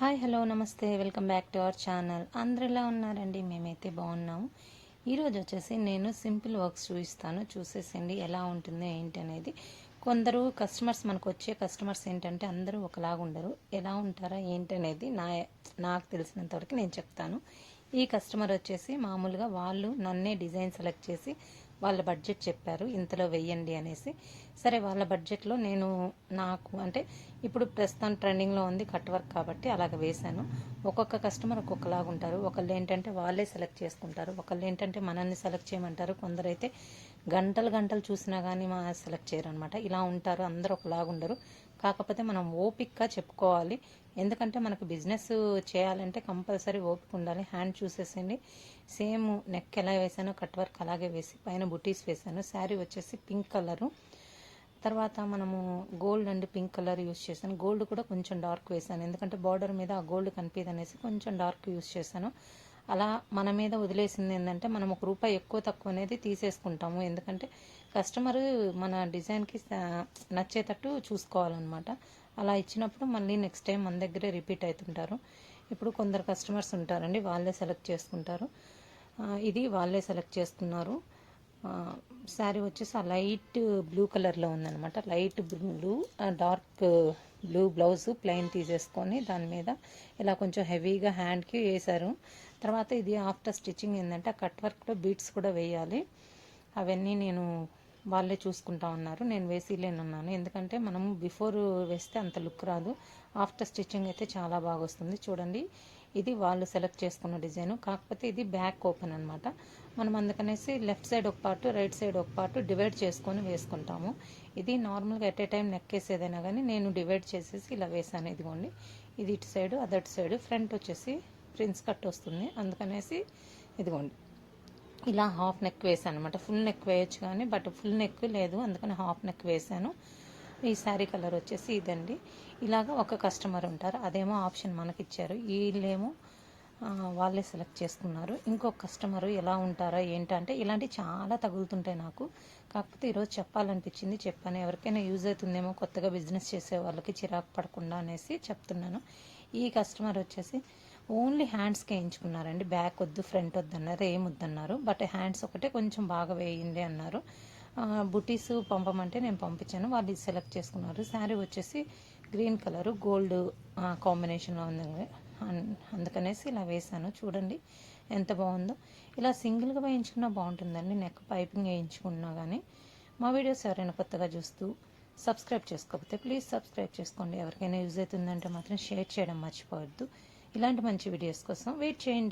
Hi hello నమస్తే. Welcome back to our channel. అందరు ఎలా ఉన్నారండి? మేమైతే బాగున్నాము. ఈరోజు వచ్చేసి నేను సింపుల్ వర్క్స్ చూపిస్తాను. చూసేసండి ఎలా ఉంటుందో ఏంటి అనేది. కొందరు కస్టమర్స్ మనకు వచ్చే కస్టమర్స్ ఏంటంటే అందరూ ఒకలాగా ఉండరు. ఎలా ఉంటారా ఏంటి అనేది నా నాకు తెలిసినంతవరకు నేను చెప్తాను. ఈ కస్టమర్ వచ్చేసి మామూలుగా వాళ్ళు నన్నే డిజైన్ సెలెక్ట్ చేసి వాళ్ళ బడ్జెట్ చెప్పారు. ఇంతలో వెయ్యండి అనేసి. సరే వాళ్ళ బడ్జెట్లో నేను నాకు అంటే ఇప్పుడు ప్రస్తుతం ట్రెండింగ్లో ఉంది కట్ వర్క్ కాబట్టి అలాగ వేశాను. ఒక్కొక్క కస్టమర్ ఒక్కొక్కలాగా ఉంటారు. ఒకళ్ళు ఏంటంటే వాళ్ళే సెలెక్ట్ చేసుకుంటారు. ఒకళ్ళు ఏంటంటే మనల్ని సెలెక్ట్ చేయమంటారు. కొందరైతే గంటలు గంటలు చూసినా కానీ మా సెలెక్ట్ చేయరు అనమాట ఇలా ఉంటారు. అందరూ ఒకలాగా ఉండరు కాకపోతే మనం ఓపిక్గా చెప్పుకోవాలి. ఎందుకంటే మనకు బిజినెస్ చేయాలంటే కంపల్సరీ ఓపిక ఉండాలి. హ్యాండ్ చూసేసండి సేమ్ నెక్ ఎలా వేసానో కట్ వర్క్ అలాగే వేసి పైన బుటీస్ వేసాను. శారీ వచ్చేసి పింక్ కలరు. తర్వాత మనము gold and pink colour use చేశాను. గోల్డ్ కూడా కొంచెం డార్క్ వేసాను. ఎందుకంటే బార్డర్ మీద ఆ గోల్డ్ కనిపిదనేసి కొంచెం డార్క్ యూస్ చేశాను. అలా మన మీద వదిలేసింది ఏంటంటే మనం ఒక రూపాయి ఎక్కువ తక్కువ అనేది తీసేసుకుంటాము. ఎందుకంటే కస్టమర్ మన డిజైన్కి నచ్చేటట్టు చూసుకోవాలన్నమాట. అలా ఇచ్చినప్పుడు మళ్ళీ నెక్స్ట్ టైం మన దగ్గరే రిపీట్ అవుతుంటారు. ఇప్పుడు కొందరు కస్టమర్స్ ఉంటారండి వాళ్ళే సెలెక్ట్ చేసుకుంటారు. ఇది వాళ్ళే సెలెక్ట్ చేసుకున్నారు. శారీ వచ్చేసి ఆ లైట్ బ్లూ కలర్లో ఉందనమాట light blue dark blue blouse plain తీసేసుకొని దాని మీద ఇలా కొంచెం హెవీగా హ్యాండ్కి వేశారు. తర్వాత ఇది ఆఫ్టర్ స్టిచ్చింగ్ ఏంటంటే కట్ వర్క్లో బీట్స్ కూడా వేయాలి. అవన్నీ నేను వాళ్ళే చూసుకుంటా ఉన్నారు. నేను వేసి ఉన్నాను ఎందుకంటే మనం బిఫోర్ వేస్తే అంత లుక్ రాదు. ఆఫ్టర్ స్టిచ్చింగ్ అయితే చాలా బాగా వస్తుంది. చూడండి. ఇది వాళ్ళు సెలెక్ట్ చేసుకున్న డిజైన్ కాకపోతే ఇది బ్యాక్ ఓపెన్ అనమాట మనం అందుకనేసి లెఫ్ట్ సైడ్ ఒక పార్ట్ రైట్ సైడ్ ఒక పార్ట్ డివైడ్ చేసుకొని వేసుకుంటాము. ఇది నార్మల్గా ఎట్ ఏ టైం నెక్కేసేదైనా కానీ నేను డివైడ్ చేసేసి ఇలా వేసాను. ఇదిగోండి. ఇది ఇటు సైడ్ అదటి సైడ్ ఫ్రంట్ వచ్చేసి ప్రిన్స్ కట్ వస్తుంది. అందుకనేసి ఇదిగోండి. ఇలా హాఫ్ నెక్ వేసాను అనమాట ఫుల్ నెక్ వేయచ్చు కానీ బట్ ఫుల్ నెక్ లేదు. అందుకని హాఫ్ నెక్ వేసాను. ఈ శారీ కలర్ వచ్చేసి ఇదండి. ఇలాగ ఒక కస్టమర్ ఉంటారు. అదేమో ఆప్షన్ మనకి ఇచ్చారు వీళ్ళేమో వాళ్ళే సెలెక్ట్ చేసుకున్నారు. ఇంకొక కస్టమర్ ఎలా ఉంటారా ఏంటంటే ఇలాంటివి చాలా తగులుతుంటాయి నాకు. కాకపోతే ఈరోజు చెప్పాలనిపించింది చెప్పాను. ఎవరికైనా యూజ్ అవుతుందేమో కొత్తగా బిజినెస్ చేసే వాళ్ళకి చిరాకు పడకుండా అనేసి చెప్తున్నాను. ఈ కస్టమర్ వచ్చేసి ఓన్లీ హ్యాండ్స్కి వేయించుకున్నారండి. బ్యాక్ వద్దు ఫ్రంట్ వద్దు అన్నారు ఏం వద్దన్నారు. బట్ హ్యాండ్స్ ఒకటే కొంచెం బాగా వేయండి అన్నారు. బుటీస్ పంపమంటే నేను పంపించాను. వాళ్ళు సెలెక్ట్ చేసుకున్నారు. శారీ వచ్చేసి గ్రీన్ కలర్ గోల్డ్ కాంబినేషన్లో ఉంది. అందుకనేసి ఇలా వేసాను చూడండి ఎంత బాగుందో. ఇలా సింగిల్గా వేయించుకున్నా బాగుంటుందండి. నెక్ పైపింగ్ వేయించుకున్నా కానీ మా వీడియోస్ ఎవరైనా కొత్తగా చూస్తూ సబ్స్క్రైబ్ చేసుకోకపోతే ప్లీజ్ సబ్స్క్రైబ్ చేసుకోండి. ఎవరికైనా యూజ్ అవుతుందంటే మాత్రం షేర్ చేయడం మర్చిపోవద్దు. ఇలాంటి మంచి వీడియోస్ కోసం వెయిట్ చేయండి.